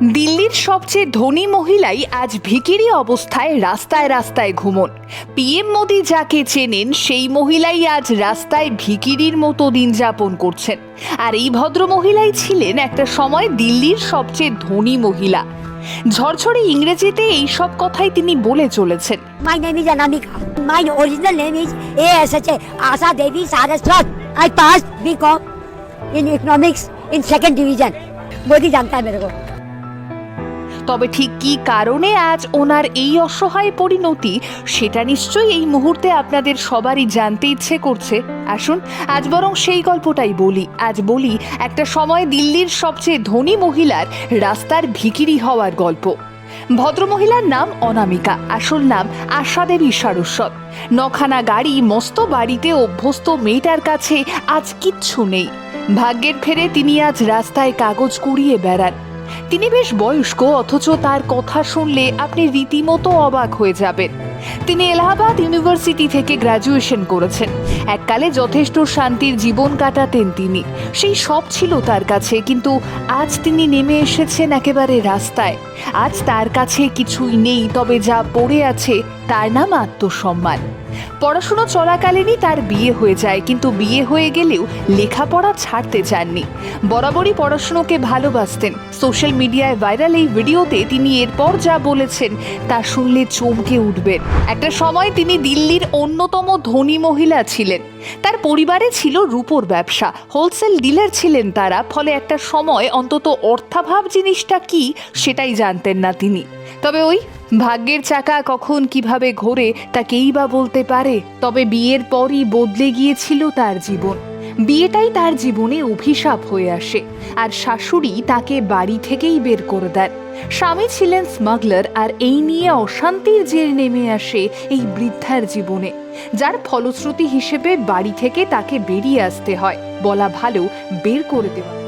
দিল্লির সবচেয়ে ধনী মহিলাই আজ ভিকিরি অবস্থায় রাস্তায় রাস্তায় ঘুমন। পিএম মোদি যাকে চেনেন, সেই মহিলাই আজ রাস্তায় ভিকিরির মতো দিন যাপন করছেন। আর এই ভদ্র মহিলাই ছিলেন একটা সময় দিল্লির সবচেয়ে ধনী মহিলা। ঝরঝরে ইংরেজিতে এই সব কথাই তিনি বলে চলেছেন। My name is Anamika my original name is A S H Asha Devi Saraswat I pass BCom in economics in second division Modi জানতা হ্যায় মেরে তবে ঠিক কী কারণে আজ ওনার এই অসহায় পরিণতি, সেটা নিশ্চয়ই এই মুহূর্তে আপনাদের সবারই জানতে ইচ্ছে করছে। আসুন, আজ বরং সেই গল্পটাই বলি। আজ বলি, একটা সময় দিল্লির সবচেয়ে ধনী মহিলার রাস্তার ভিকিরি হওয়ার গল্প। ভদ্রমহিলার নাম অনামিকা, আসল নাম আশা দেবী সারস্বত নখানা গাড়ি, মস্ত বাড়িতে অভ্যস্ত মেয়েটার কাছে আজ কিচ্ছু নেই। ভাগ্যের ফেরে তিনি আজ রাস্তায় কাগজ কুড়িয়ে বেড়ান। তিনি বেশ বয়স্ক, অথচ তার কথা শুনলে আপনি রীতিমতো অবাক হয়ে যাবেন। তিনি এলাহাবাদ ইউনিভার্সিটি থেকে গ্র্যাজুয়েশন করেছেন। এককালে যথেষ্ট শান্তির জীবন কাটাতেন তিনি। সেই সব ছিল তার কাছে, কিন্তু আজ তিনি নেমে এসেছেন একেবারে রাস্তায়। আজ তার কাছে কিছুই নেই, তবে যা পড়ে আছে তার নাম আত্মসম্মান। পড়াশুনো চলাকালীনই তার বিয়ে হয়ে যায়, কিন্তু বিয়ে হয়ে গেলেও লেখাপড়া ছাড়তে চাননি। বরাবরই পড়াশুনোকে ভালোবাসতেন। সোশ্যাল মিডিয়ায় ভাইরাল এই ভিডিওতে তিনি এরপর যা বলেছেন তা শুনলে চমকে উঠবেন। একটা সময় তিনি দিল্লির অন্যতম ধনী মহিলা ছিলেন। তার পরিবারে ছিল রূপোর ব্যবসা। হোলসেল ডিলার ছিলেন তারা, ফলে একটা সময় অন্তত অর্থাভাব জিনিসটা কি সেটাই জানতেন না তিনি। তবে ওই ভাগ্যের চাকা কখন কীভাবে ঘোরে তা কেই বা বলতে পারে, তবে বিয়ের পরই বদলে গিয়েছিল তার জীবন। বিয়েটাই তার জীবনে অভিশাপ হয়ে আসে, আর শাশুড়ি তাকে বাড়ি থেকেই বের করে দেন। স্বামী ছিলেন স্মাগলার, আর এই নিয়ে অশান্তির জের নেমে আসে এই বৃদ্ধার জীবনে। যার ফলশ্রুতি হিসেবে বাড়ি থেকে তাকে বেরিয়ে আসতে হয়। বলা ভালো বের করে দেওয়া।